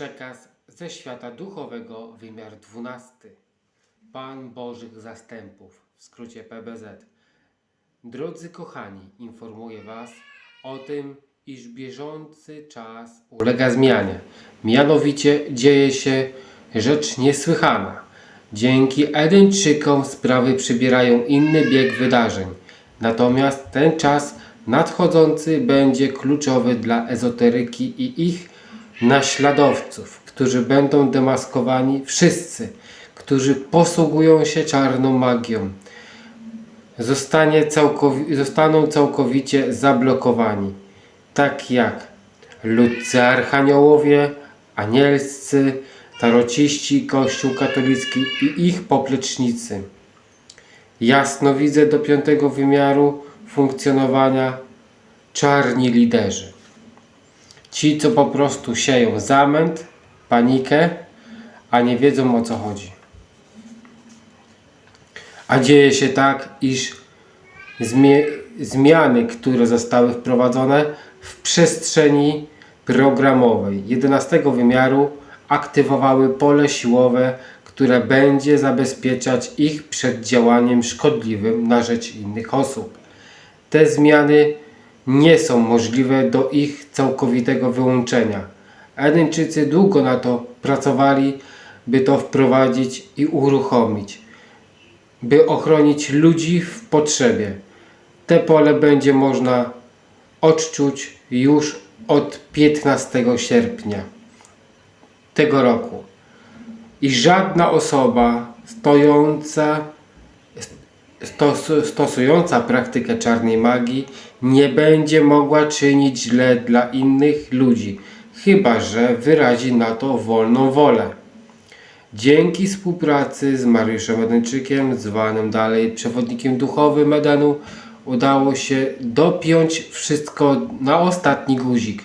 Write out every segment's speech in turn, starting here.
Przekaz ze świata duchowego, wymiar 12. Pan Bożych Zastępów, w skrócie PBZ. Drodzy kochani, informuję Was o tym, iż bieżący czas ulega zmianie. Mianowicie dzieje się rzecz niesłychana. Dzięki Edyńczykom sprawy przybierają inny bieg wydarzeń. Natomiast ten czas nadchodzący będzie kluczowy dla ezoteryki i ich naśladowców, którzy będą demaskowani wszyscy, którzy posługują się czarną magią. Zostanie zostaną całkowicie zablokowani. Tak jak ludcy archaniołowie, anielscy, tarociści, kościół katolicki i ich poplecznicy. Jasno widzę do piątego wymiaru funkcjonowania czarni liderzy. Ci, co po prostu sieją zamęt, panikę, a nie wiedzą o co chodzi. A dzieje się tak, iż zmiany, które zostały wprowadzone w przestrzeni programowej 11 wymiaru aktywowały pole siłowe, które będzie zabezpieczać ich przed działaniem szkodliwym na rzecz innych osób. Te zmiany nie są możliwe do ich całkowitego wyłączenia. Edyńczycy długo na to pracowali, by to wprowadzić i uruchomić, by ochronić ludzi w potrzebie. Te pole będzie można odczuć już od 15 sierpnia tego roku. I żadna osoba stojąca stos- stosująca praktykę czarnej magii nie będzie mogła czynić źle dla innych ludzi, chyba że wyrazi na to wolną wolę. Dzięki współpracy z Mariuszem Edenczykiem, zwanym dalej przewodnikiem duchowym Edenu, udało się dopiąć wszystko na ostatni guzik.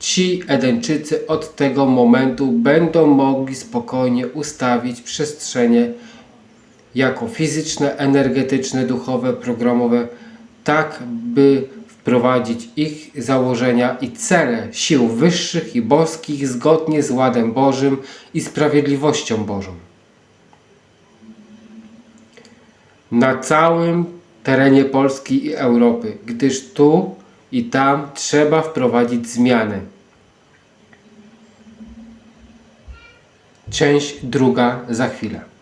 Ci Edenczycy od tego momentu będą mogli spokojnie ustawić przestrzenie jako fizyczne, energetyczne, duchowe, programowe, tak by wprowadzić ich założenia i cele sił wyższych i boskich zgodnie z ładem Bożym i sprawiedliwością Bożą. Na całym terenie Polski i Europy, gdyż tu i tam trzeba wprowadzić zmiany. Część druga za chwilę.